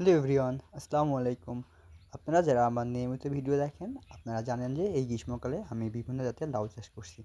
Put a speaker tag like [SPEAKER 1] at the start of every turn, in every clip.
[SPEAKER 1] Hello everyone, আসসালামু আলাইকুম। আপনারা যারা আমার নিয়মিত ভিডিও দেখেন, আপনারা জানেন যে এই গ্রীষ্মকালে আমি বিভিন্ন জাতের লাউ চাষ করছি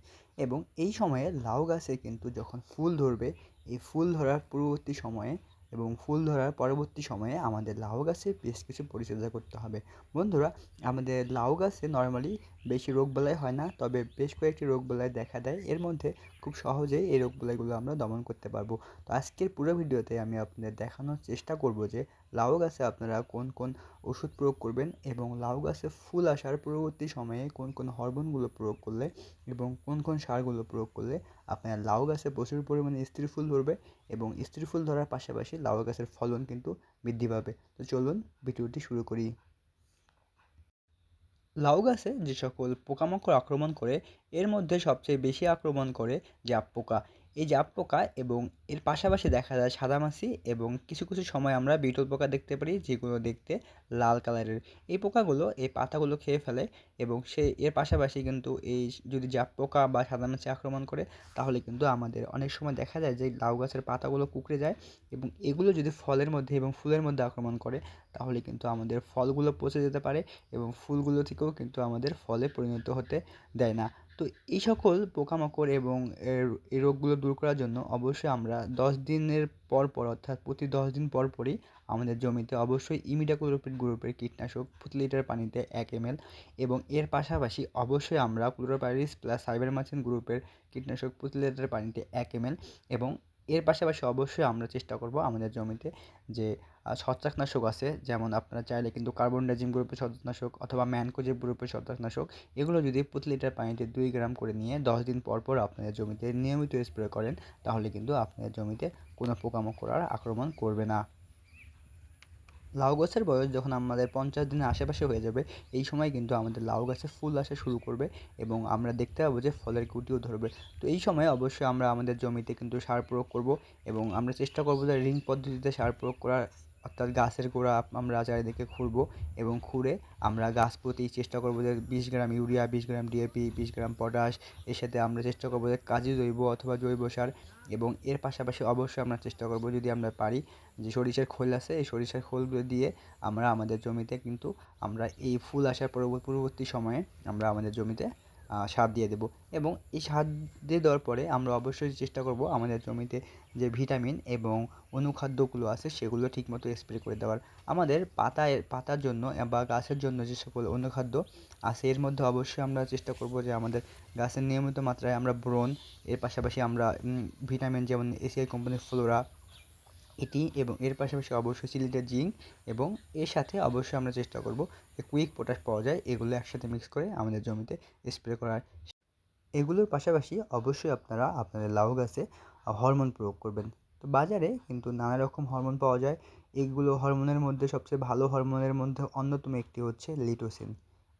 [SPEAKER 1] এবং এই সময়ে লাউ গাছে কিন্তু যখন ফুল ধরবে, এই ফুল ধরার পূর্ববর্তী সময়ে এবং ফুল ধরার পরবর্তী সময়ে আমাদের লাউ গাছে বেশ কিছু পরিচর্যা করতে হবে। বন্ধুরা, আমাদের লাউ গাছে নর্মালি বেশি রোগবালাই হয় না, তবে বেশ কয়েকটি রোগ রোগবালাই দেখা দেয়। এর মধ্যে খুব সহজেই এই রোগবালাইগুলো আমরা দমন করতে পারব। তো আজকের পুরো ভিডিওতে আমি আপনাদের দেখানোর চেষ্টা করব যে, লাউ গাছে আপনারা কোন কোন ওষুধ প্রয়োগ করবেন এবং লাউ গাছে ফুল আসার পরবর্তী সময়ে কোন কোন হরমোনগুলো প্রয়োগ করলে এবং কোন কোন সারগুলো প্রয়োগ করলে আপনার লাউ গাছে প্রচুর পরিমাণে স্ত্রী ফুল ধরবে এবং স্ত্রী ফুল ধরার পাশাপাশি লাউ গাছের ফলন কিন্তু বৃদ্ধি পাবে। তো চলুন ভিডিওটি শুরু করি। লাউ গাছে যে সকল পোকামাকড় আক্রমণ করে, এর মধ্যে সবচেয়ে বেশি আক্রমণ করে জাপ পোকা এই জাপ পোকা এবং এর পাশাপাশি দেখা যায় সাদামাছি এবং কিছু কিছু সময় আমরা বিটল পোকা দেখতে পারি, যেগুলো দেখতে লাল কালারের। এই পোকাগুলো এই পাতাগুলো খেয়ে ফেলে এবং সে, এর পাশাপাশি কিন্তু এই যদি জাপ পোকা বা সাদামাছি আক্রমণ করে, তাহলে কিন্তু আমাদের অনেক সময় দেখা যায় যে লাউ গাছের পাতাগুলো কুকড়ে যায় এবং এগুলো যদি ফলের মধ্যে এবং ফুলের মধ্যে আক্রমণ করে, তাহলে কিন্তু আমাদের ফলগুলো পচে যেতে পারে এবং ফুলগুলো থেকেও কিন্তু আমাদের ফলে পরিণত হতে দেয় না। তো এই সকল পোকামাকড় এবং এর, এই রোগগুলো দূর করার জন্য অবশ্যই আমরা দশ দিনের পর পর, অর্থাৎ প্রতি দশ দিন পর পরই আমাদের জমিতে অবশ্যই ইমিডাক্লোরোপিড গ্রুপের কীটনাশক প্রতি লিটার পানিতে এক এম এবং এর পাশাপাশি অবশ্যই আমরা ক্লোরোপাইরিস প্লাস সাইবারমাইসিন গ্রুপের কীটনাশক প্রতি লিটার পানিতে এক এম এবং এর পাশাপাশি অবশ্যই আমরা চেষ্টা করব আমাদের জমিতে যে ছত্রাকনাশক আছে, যেমন আপনারা চাইলে কিন্তু কার্বন ডাইজিম গ্রুপের ছত্রাকনাশক অথবা ম্যানকোজেব গ্রুপের ছত্রাকনাশক, এগুলো যদি প্রতি লিটার পানিতে দুই গ্রাম করে নিয়ে দশ দিন পর পর আপনাদের জমিতে নিয়মিত স্প্রে করেন, তাহলে কিন্তু আপনাদের জমিতে কোনো পোকামাকড় আর আক্রমণ করবে না। লাউ গাছের বয়স যখন আমাদের পঞ্চাশ দিনের আশেপাশে হয়ে যাবে, এই সময় কিন্তু আমাদের লাউ গাছে ফুল আসা শুরু করবে এবং আমরা দেখতে পাবো যে ফলের কুটিও ধরবে। তো এই সময় অবশ্যই আমরা আমাদের জমিতে কিন্তু সার প্রয়োগ করব এবং আমরা চেষ্টা করব যে রিং পদ্ধতিতে সার প্রয়োগ করার অর্থাৎ গাছের গোড়া আমরা চারিদিকে খুঁড়বো এবং খুঁড়ে আমরা গাছ প্রতি চেষ্টা করব যে বিশ গ্রাম ইউরিয়া, বিশ গ্রাম ডিএপি বিশ গ্রাম পটাশ, এর সাথে আমরা চেষ্টা করব যে কাজী জৈব অথবা জৈব সার এবং এর পাশাপাশি অবশ্যই আমরা চেষ্টা করব যদি আমরা পারি যে সরিষার খোল আছে, এই সরিষার খোলগুলো দিয়ে আমরা আমাদের জমিতে কিন্তু আমরা এই ফুল আসার পরবর্তী সময়ে আমরা আমাদের জমিতে সার দিয়ে দেবো। এবং এই সার দিয়ে দেওয়ার পরে আমরা অবশ্যই চেষ্টা করব আমাদের জমিতে যে ভিটামিন এবং অনুখাদ্যগুলো আছে সেগুলো ঠিকমতো স্প্রে করে দেওয়ার। আমাদের পাতায়, পাতার জন্য বা গাছের জন্য যে সকল অনুখাদ্য আছে, এর মধ্যে অবশ্যই আমরা চেষ্টা করব যে আমাদের গাছের নিয়মিত মাত্রায় আমরা ব্রোন এর পাশাপাশি আমরা ভিটামিন যেমন এসিআই কোম্পানির ফ্লোরা এটি এবং এর পাশাপাশি অবশ্যই সিলিটার জিঙ্ক এবং এর সাথে অবশ্যই আমরা চেষ্টা করব যে কুইক পটাশ পাওয়া যায়, এগুলো একসাথে মিক্স করে আমাদের জমিতে স্প্রে করার। এগুলোর পাশাপাশি অবশ্যই আপনারা আপনাদের লাউ গাছে হরমোন প্রয়োগ করবেন। তো বাজারে কিন্তু নানা রকম হরমোন পাওয়া যায়। এগুলো হরমোনের মধ্যে সবচেয়ে ভালো হরমোনের মধ্যে অন্যতম একটি হচ্ছে লিটোসিন।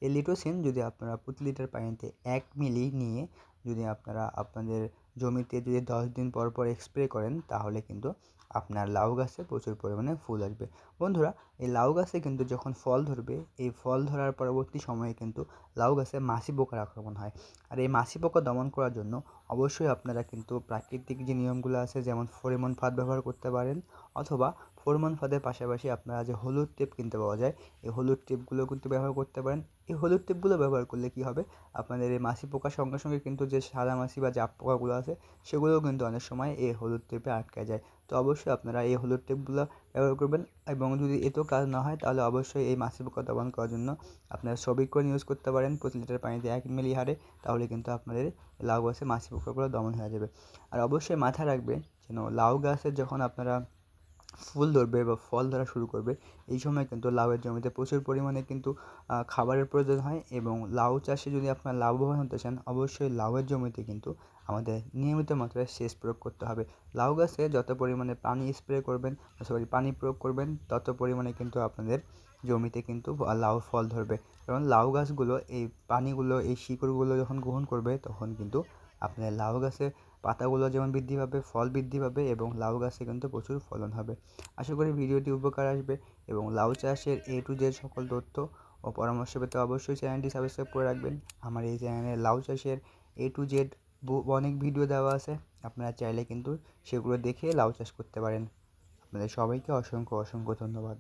[SPEAKER 1] এই লিটোসিন যদি আপনারা প্রতি লিটার পানিতে এক মিলি নিয়ে যদি আপনারা আপনাদের জমিতে যদি দশ দিন পর পর স্প্রে করেন, তাহলে কিন্তু আপনার লাউ গাছে প্রচুর পরিমাণে ফুল আসবে। বন্ধুরা, এই লাউ গাছে কিন্তু যখন ফল ধরবে, এই ফল ধরার পরবর্তী সময়ে কিন্তু লাউ গাছে মাসি পোকার আক্রমণ হয়। আর এই মাসি পোকা দমন করার জন্য অবশ্যই আপনারা কিন্তু প্রাকৃতিক যে নিয়মগুলো আছে, যেমন ফোরেমন ফাঁদ ব্যবহার করতে পারেন, অথবা ফরমন ফাঁদের পাশাপাশি আপনারা যে হলুদ টেপ কিনতে পাওয়া যায়, এই হলুদ টেপগুলো কিন্তু ব্যবহার করতে পারেন। এই হলুদ টেপগুলো ব্যবহার করলে কী হবে? আপনাদের এই মাছি পোকার সঙ্গে সঙ্গে কিন্তু যে সাদা মাছি বা জাপ পোকাগুলো আছে, সেগুলোও কিন্তু অনেক সময় এই হলুদ টেপে আটকে যায়। তো অবশ্যই আপনারা এই হলুদ টেপগুলো ব্যবহার করবেন এবং যদি এতেও কাজ না হয়, তাহলে অবশ্যই এই মাছি পোকা দমন করার জন্য আপনারা সবিকরণ ইউজ করতে পারেন প্রতি লিটার পানিতে এক মিলি হারে, তাহলে কিন্তু আপনাদের লাউ গাছে মাছি পোকাগুলো দমন হয়ে যাবে। আর অবশ্যই মাথায় রাখবেন যেন লাউ গাছের যখন আপনারা ফুল ধরবে বা ফল ধরা শুরু করবে, এই সময় কিন্তু লাউয়ের জমিতে প্রচুর পরিমাণে কিন্তু খাবারের প্রয়োজন হয় এবং লাউ চাষে যদি আপনারা লাভবান হতে চান, অবশ্যই লাউয়ের জমিতে কিন্তু আমাদের নিয়মিত মাত্রায় সেচ প্রয়োগ করতে হবে। লাউ গাছে যত পরিমাণে পানি স্প্রে করবেন সরি পানি প্রয়োগ করবেন, তত পরিমাণে কিন্তু আপনাদের জমিতে কিন্তু লাউ ফল ধরবে। কারণ লাউ গাছগুলো এই পানিগুলো, এই শিকড়গুলো যখন গ্রহণ করবে, তখন কিন্তু আপনার লাউ গাছে পাতাগুলো যেমন বৃদ্ধি পাবে, ফল বৃদ্ধি পাবে এবং লাউ গাছে কিন্তু প্রচুর ফলন হবে। আশা করি ভিডিওটি উপকার আসবে এবং লাউ চাষের এ টু জেড সকল তথ্য ও পরামর্শ পেতে অবশ্যই চ্যানেলটি সাবস্ক্রাইব করে রাখবেন। আমার এই চ্যানেলে লাউ চাষের এ টু জেড অনেক ভিডিও দেওয়া আছে। আপনারা চাইলে কিন্তু সেগুলো দেখে লাউ চাষ করতে পারেন। আপনাদের সবাইকে অসংখ্য অসংখ্য ধন্যবাদ।